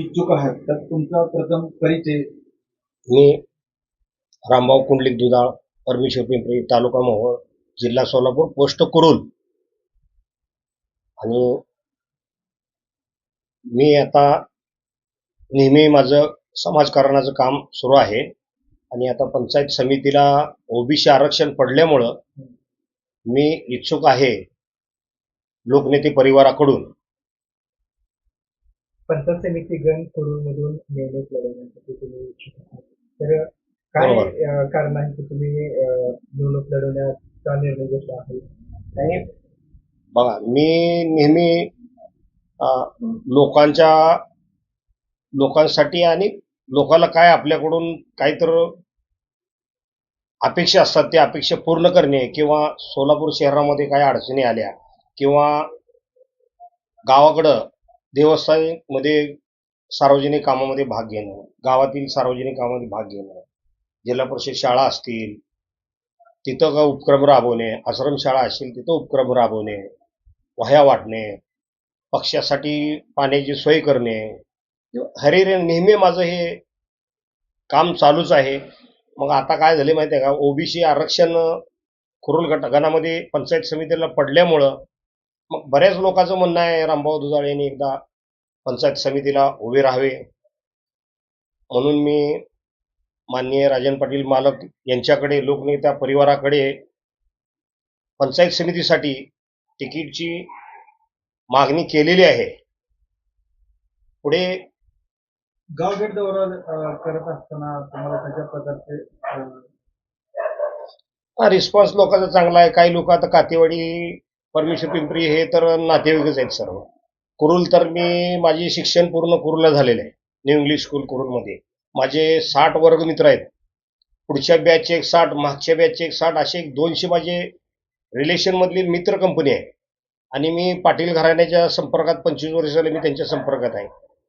इच्छुक आहात तर तुमचा प्रथम परिचय. मी रामभाऊ कुंडलिक दुधाळ परमेश्वर पिंपरी तालुका मोहोळ जिल्हा सोलापूर पोस्ट कुरुल. आणि मी आता नेहमी माझं समाजकारणाचं काम सुरू आहे. आणि आता पंचायत समितीला ओबीसी आरक्षण पडल्यामुळं मी इच्छुक आहे लोकनेते परिवाराकडून. पंचायत समिती गण मधून निवडणूक लढवण्यासाठी तुम्ही इच्छुक आहात. तर काय कारण आहे की तुम्ही निवडणूक लढवण्याचा निर्णय घेतला आहे? आणि बघा मी नेहमी लोकांच्या लोकांसाठी आणि लोकांना काय आपल्याकडून काहीतर अपेक्षा असतात त्या अपेक्षा पूर्ण करणे किंवा सोलापूर शहरामध्ये काय अडचणी आल्या किंवा गावाकडं देवस्थानमध्ये सार्वजनिक कामामध्ये भाग घेणं गावातील सार्वजनिक कामामध्ये भाग घेणं जिल्हा परिषद शाळा असतील तिथं का उपक्रम राबवणे आश्रमशाळा असेल तिथं उपक्रम राबवणे वह्या वाटणे पक्षासाठी पाण्याची सोय करणे. हरिरे नेहमी माझं हे काम चालूच आहे. मग आता काय झाले माहिती आहे का? ओबीसी आरक्षण कुरुल गट गणामध्ये पंचायत समितीला पडल्यामुळं मग बऱ्याच लोकांचं म्हणणं आहे रामभाऊ दुधाळ यांनी एकदा पंचायत समितीला उभे राहावे. म्हणून मी माननीय राजन पाटील मालक यांच्याकडे लोकनेत्या परिवाराकडे पंचायत समितीसाठी तिकीटची मागणी केलेली आहे. पुढे गावभेट दौरा करत असताना तुम्हाला कशा प्रकारचे रिस्पॉन्स लोकांचा चांगला आहे. काही लोक आता कातेवाडी परमेश्वर पिंपरी हे तर नातेवाईकच आहेत सर्व. कुरुल तर मी माझे शिक्षण पूर्ण कुरुलला झालेलं आहे. न्यू इंग्लिश स्कूल कुरुलमध्ये. माझे साठ वर्ग मित्र आहेत. पुढच्या बॅचचे एक साठ मागच्या बॅचचे एक साठ असे एक दोनशे माझे रिलेशनमधली मित्र कंपनी आहे आणि मी पाटील घराण्याच्या संपर्कात पंचवीस वर्ष झाले मी त्यांच्या संपर्कात आहे.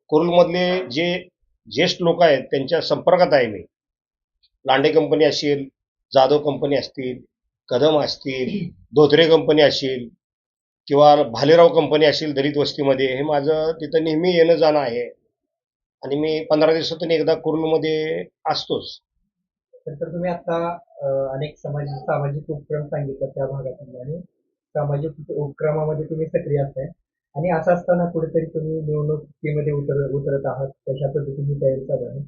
कुरुलमधले जे ज्येष्ठ लोक आहेत त्यांच्या संपर्कात आहे मी. लांडे कंपनी असेल जाधव कंपनी असतील कदम असतील धोत्रे कंपनी असेल किंवा भालेराव कंपनी असेल दलित वस्तीमध्ये हे माझं तिथं नेहमी येणं जाणं आहे. आणि मी पंधरा दिवसातून एकदा कुरुलमध्ये असतोच. तर तुम्ही आता अनेक समाज सामाजिक उपक्रम सांगितलं त्या भागातून आणि सामाजिक उपक्रमामध्ये तुम्ही सक्रिय असताय आणि असं असताना कुठेतरी तुम्ही निवडणुकीमध्ये उतर उतरत आहात. तशा पद्धतीने तयारी चालू आहे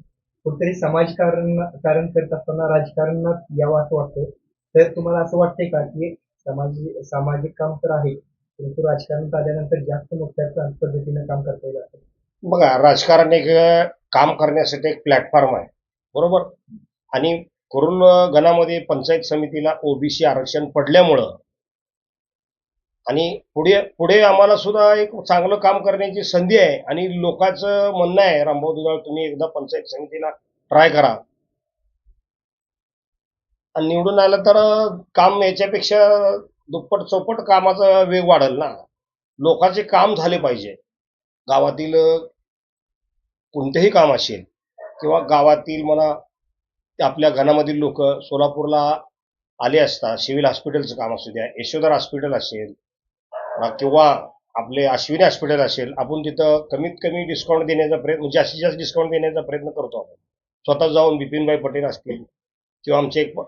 कुठेतरी समाजकारण कारण करत असताना राजकारणात यावं असं वाटतं तर तुम्हाला असं वाटतंय का की समाज सामाजिक काम तर आहे परंतु राजकारणात आल्यानंतर जास्त मोठ्या पद्धतीनं काम करता येईल बघा राजकारण एक काम करण्यासाठी एक प्लॅटफॉर्म आहे. बरोबर? आणि कुरुल गणामध्ये पंचायत समितीला ओबीसी आरक्षण पडल्यामुळं आणि पुढे पुढे आम्हाला सुद्धा एक चांगलं काम करण्याची संधी आहे आणि लोकांचं म्हणणं आहे रामभाऊ दुधाळ तुम्ही एकदा पंचायत समितीला ट्राय करा. आणि निवडून आलं तर काम याच्यापेक्षा दुप्पट चौपट कामाचा वेग वाढेल ना. लोकांचे काम झाले पाहिजे. गावातील कोणतेही काम असेल किंवा गावातील मला आपल्या घनामधील लोक सोलापूरला आले असता सिव्हिल हॉस्पिटलचं काम असू द्या यशोधर हॉस्पिटल असेल किंवा आपले अश्विनी हॉस्पिटल असेल आपण तिथं कमीत कमी डिस्काउंट देण्याचा प्रयत्न म्हणजे जास्तीत जास्त डिस्काउंट देण्याचा प्रयत्न करतो आपण. स्वतः जाऊन बिपिनभाई पटेल असतील किंवा आमचे एक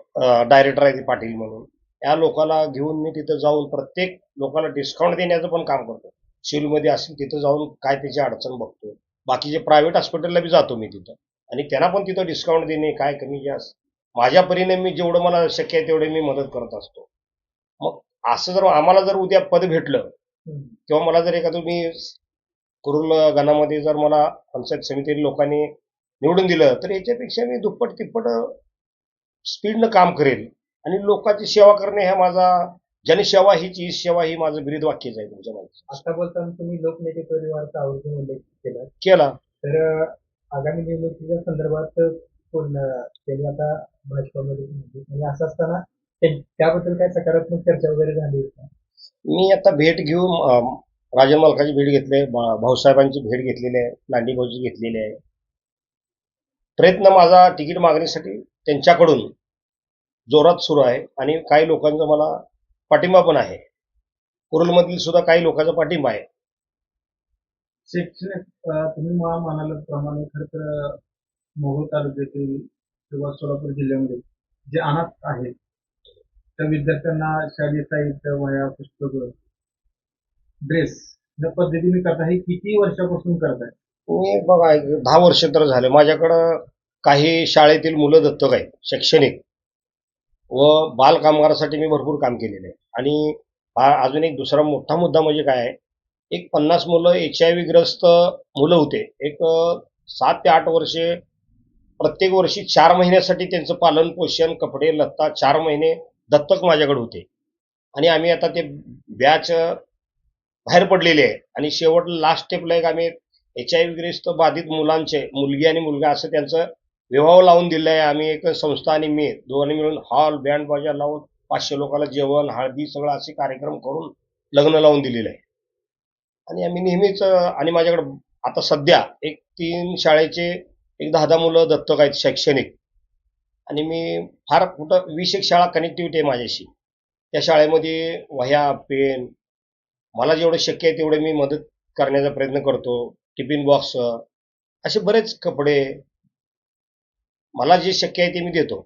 डायरेक्टर आहे पाटील म्हणून. या लोकांना घेऊन मी तिथं जाऊन प्रत्येक लोकांना डिस्काउंट देण्याचं पण काम करतो. सिव्हिलमध्ये असेल तिथं जाऊन काय त्याची अडचण बघतो बाकीचे प्रायव्हेट हॉस्पिटलला बी जातो मी तिथं. आणि त्यांना पण तिथं डिस्काउंट देणे काय कमी जास्त. माझ्या परीने मी जेवढं मला शक्य आहे तेवढे मी मदत करत असतो. मग असं जर आम्हाला जर उद्या पद भेटलं. किंवा मला जर एखादं मी कुरुल गणामध्ये जर मला पंचायत समिती लोकांनी निवडून दिलं तर याच्यापेक्षा मी दुप्पट तिप्पट स्पीडनं काम करेल. आणि लोकांची सेवा करणे हा माझा जनसेवा हीच ही सेवा ही माझं ब्रीद वाक्यच आहे तुमच्या माहिती आता बोलताना तुम्ही लोकनेते परिवाराचा आवर्जून उल्लेख केला. केला. तर आगामी निवडणुकीच्या संदर्भात पूर्ण त्यांनी आता भाजपामध्ये म्हणजे आणि असं असताना त्याबद्दल काय सकारात्मक चर्चा वगैरे झाली? मी आता भेट घेऊन राजन मालकाची भेट घेतली आहे भाऊसाहेबांची भेट घेतलेली आहे लांडी भाऊची घेतलेली आहे. प्रयत्न माझा तिकीट मागणीसाठी त्यांच्याकडून जोरात सुरू आहे आणि काही लोकांचा मला पाठिंबा पण आहे. कुरुलमधील सुद्धा काही लोकांचा पाठिंबा आहे. शैक्षणिक तुम्ही मला म्हणाल्याप्रमाणे खरं तर मोहोळ तालुक्यातील किंवा सोलापूर जिल्ह्यामध्ये जे अनाथ आहेत त्या विद्यार्थ्यांना शालेय साहित्य वह्या पुस्तकं ड्रेस या पद्धतीने करता हे किती वर्षापासून करताय? मी बघा दहा वर्ष तर झाले. माझ्याकडं काही शाळेतील मुलं दत्तक आहेत शैक्षणिक. व बाल कामगारासाठी मी भरपूर काम केलेलं आहे. आणि हा अजून एक दुसरा मोठा मुद्दा म्हणजे काय आहे? एक पन्नास मुलं एच आय व्ही ग्रस्त मुलं होते. एक सात ते आठ वर्षे प्रत्येक वर्षी चार महिन्यासाठी त्यांचं पालन पोषण कपडे लत्ता चार महिने दत्तक माझ्याकडे होते. आणि आम्ही आता ते बॅच बाहेर पडलेले आहे. आणि शेवट लास्ट स्टेपला एक आम्ही एच आय व्ही ग्रस्त बाधित मुलांचे मुलगी आणि मुलगा असं त्यांचं विवाह लावून दिले आहे आम्ही एक संस्था आणि मी दोघांनी मिळून हॉल बँड बाजा लावून पाचशे लोकांना जेवण हळदी सगळं असे कार्यक्रम करून लग्न लावून दिलेलं आहे. आणि आम्ही नेहमीच आणि माझ्याकडे आता सध्या एक तीन शाळेचे एक दहा दहा मुलं दत्तक आहेत शैक्षणिक. आणि मी फार कुठं वीस एक शाळा कनेक्टिव्हिटी आहे माझ्याशी. त्या शाळेमध्ये वह्या पेन मला जेवढं शक्य आहे तेवढे मी मदत करण्याचा प्रयत्न करतो. टिफिन बॉक्स असे बरेच कपडे मला जे शक्य आहे ते मी देतो.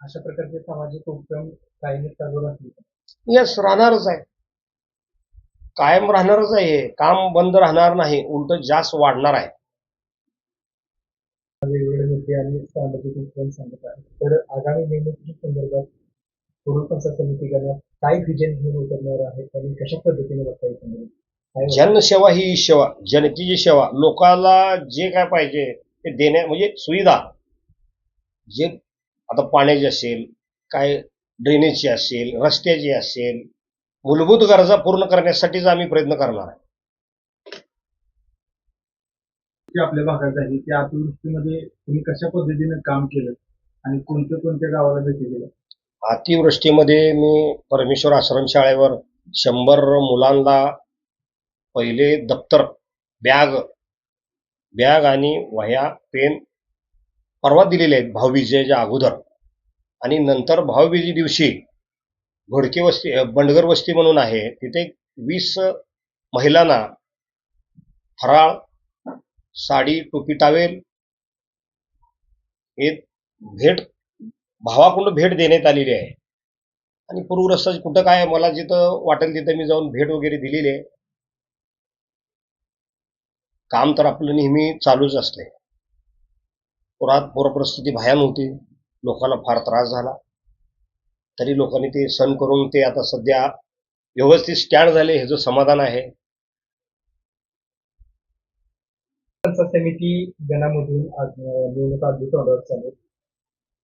अशा प्रकारचे सामाजिक उपक्रम कायम चालू राहतील यस राहणारच आहे. कायम राहणारच आहे. हे काम बंद राहणार नाही. उलट जास्त वाढणार आहे. वेगवेगळे मुद्दे आणि सामाजिक उपक्रम सांगत आहे तर आगामी निवडणुकीच्या संदर्भात पूर्व पंचायत समिती करण्यात काय विजन घेऊन उतरणार आहे आणि कशा पद्धतीने बघता येईल जनसेवा ही सेवा जनतेची सेवा. लोकांना जे काय पाहिजे ते देण्या म्हणजे सुविधा. जे आता पाण्याची असेल काय ड्रेनेजची असेल रस्त्याची असेल मूलभूत गरजा पूर्ण करण्यासाठीच आम्ही प्रयत्न करणार आहे. आपल्या भागात आहे त्या अतिवृष्टीमध्ये तुम्ही कशा पद्धतीने काम केलं आणि कोणत्या कोणत्या गावाला भेटी दिल्या? अतिवृष्टीमध्ये मी परमेश्वर आश्रम शाळेवर शंभर मुलांना पहिले दप्तर बॅग बॅग आणि वह्या पेन परवा दिलेले आहेत भाऊबीजेच्या अगोदर. आणि नंतर भाऊबीजी दिवशी घोडके वस्ती बंडगर वस्ती म्हणून आहे तिथे वीस महिलांना फराळ साडी टोपी टावेल हे भेट भावाकडून भेट देण्यात आलेली आहे. आणि पूर्वग्रस्त कुठं काय आहे, मला जिथं वाटेल तिथं मी जाऊन भेट वगैरे दिलेली आहे. काम तर आपलं नेहमी चालूच असते पुरात पूरपरिस्थिती भयान होती. लोकांना फार त्रास झाला. तरी लोकांनी ते सण करून ते आता सध्या व्यवस्थित स्टँड झाले ह्याचं समाधान आहे. पंचायत समिती गणामधून आज निवडणूक तोंडावर चालू.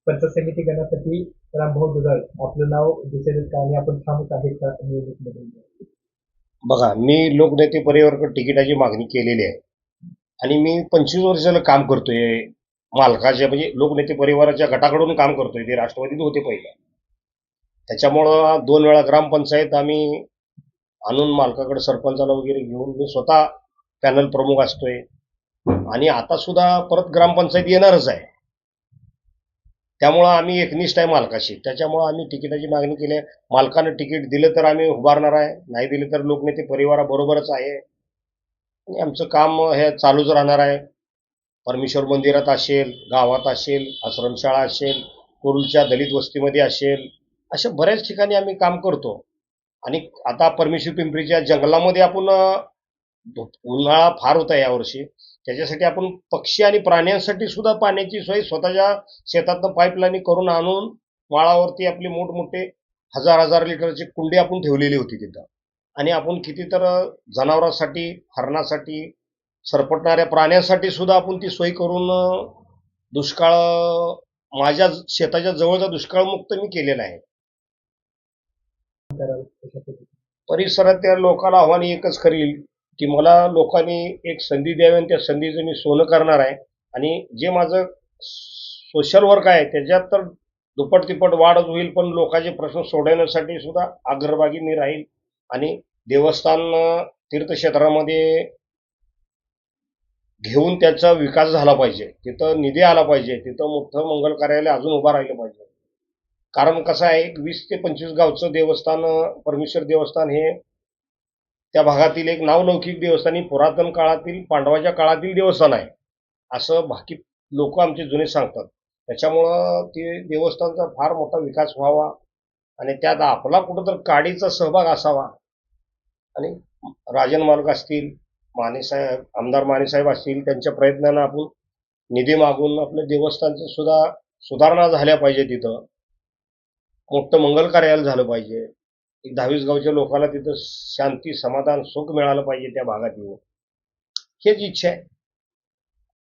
पंचायत समिती गणासाठी रामभाऊ दुधाळ आपलं नाव दिसेल का आणि आपण थांबत आहे का निवडणुकीमध्ये? बघा मी लोकनेते परिवारकडे तिकिटाची मागणी केलेली आहे. आणि मी पंचवीस वर्ष झालं काम करतोय. मालकाच्या म्हणजे लोकनेते परिवाराच्या गटाकडून काम करतोय ते राष्ट्रवादीत होते पहिले. त्याच्यामुळं दोन वेळा ग्रामपंचायत आम्ही आणून मालकाकडे सरपंचाला वगैरे घेऊन मी स्वतः पॅनल प्रमुख असतोय. आणि आता सुद्धा परत ग्रामपंचायत येणारच आहे. त्यामुळं आम्ही एकनिष्ठ आहे मालकाशी. त्याच्यामुळं आम्ही तिकिटाची मागणी केली आहे. मालकानं तिकीट दिलं तर आम्ही उभारणार आहे. नाही दिलं तर लोकनेते परिवाराबरोबरच आहे. आणि आमचं काम हे चालूच राहणार आहे. परमेश्वर मंदिरात असेल गावात असेल आश्रमशाळा असेल कुरुलच्या दलित वस्तीमध्ये असेल अशा बऱ्याच ठिकाणी आम्ही काम करतो. आणि आता परमेश्वर पिंपरीच्या जंगलामध्ये आपण उन्हाळा फार होता यावर्षी त्याच्यासाठी आपण पक्षी आणि प्राण्यांसाठी सुद्धा पाण्याची सोय स्वतःच्या शेतातनं पाईपलाईन करून आणून माळावरती आपले मोठमोठे हजार हजार लिटरची कुंडी आपण ठेवलेली होती तिथं. आणि आपण किती तर जनावरांसाठी हरणासाठी सरपटणाऱ्या प्राण्यांसाठी सुद्धा आपण ती सोय करून दुष्काळ माझ्या शेताच्या जवळचा दुष्काळमुक्त मी केलेला आहे. परिसरातल्या लोकांना आव्हान एकच करील की मला लोकांनी एक संधी द्यावी आणि त्या संधीचं मी सोनं करणार आहे. आणि जे माझं सोशल वर्क आहे त्याच्यात तर दुप्पट तिप्पट वाढच होईल पण लोकांचे प्रश्न सोडवण्यासाठी सुद्धा अग्रभागी मी राहील. आणि देवस्थान तीर्थक्षेत्रामध्ये घेऊन त्याचा विकास झाला पाहिजे. तिथं निधी आला पाहिजे. तिथं मोठं मंगल कार्यालय अजून उभं राहिलं पाहिजे. कारण कसं आहे वीस ते पंचवीस गावचं देवस्थान परमेश्वर देवस्थान हे त्या भागातील एक नावलौकिक देवस्थान ही पुरातन काळातील पांडवाच्या काळातील देवस्थान आहे. असं बाकी लोक आमचे जुने सांगतात. त्याच्यामुळं ते देवस्थानचा फार मोठा विकास व्हावा आणि त्यात आपला कुठंतरी काडीचा सहभाग असावा. आणि राजन मार्ग असतील मानेसाहेब आमदार मानेसाहेब असतील त्यांच्या प्रयत्नानं आपण निधी मागून आपल्या देवस्थानचं सुद्धा सुधारणा झाल्या पाहिजे तिथं. मोठं मंगल कार्यालय झालं पाहिजे. एक दहावीस गावच्या लोकांना तिथं शांती समाधान सुख मिळालं पाहिजे त्या भागात येऊन. हेच इच्छा आहे.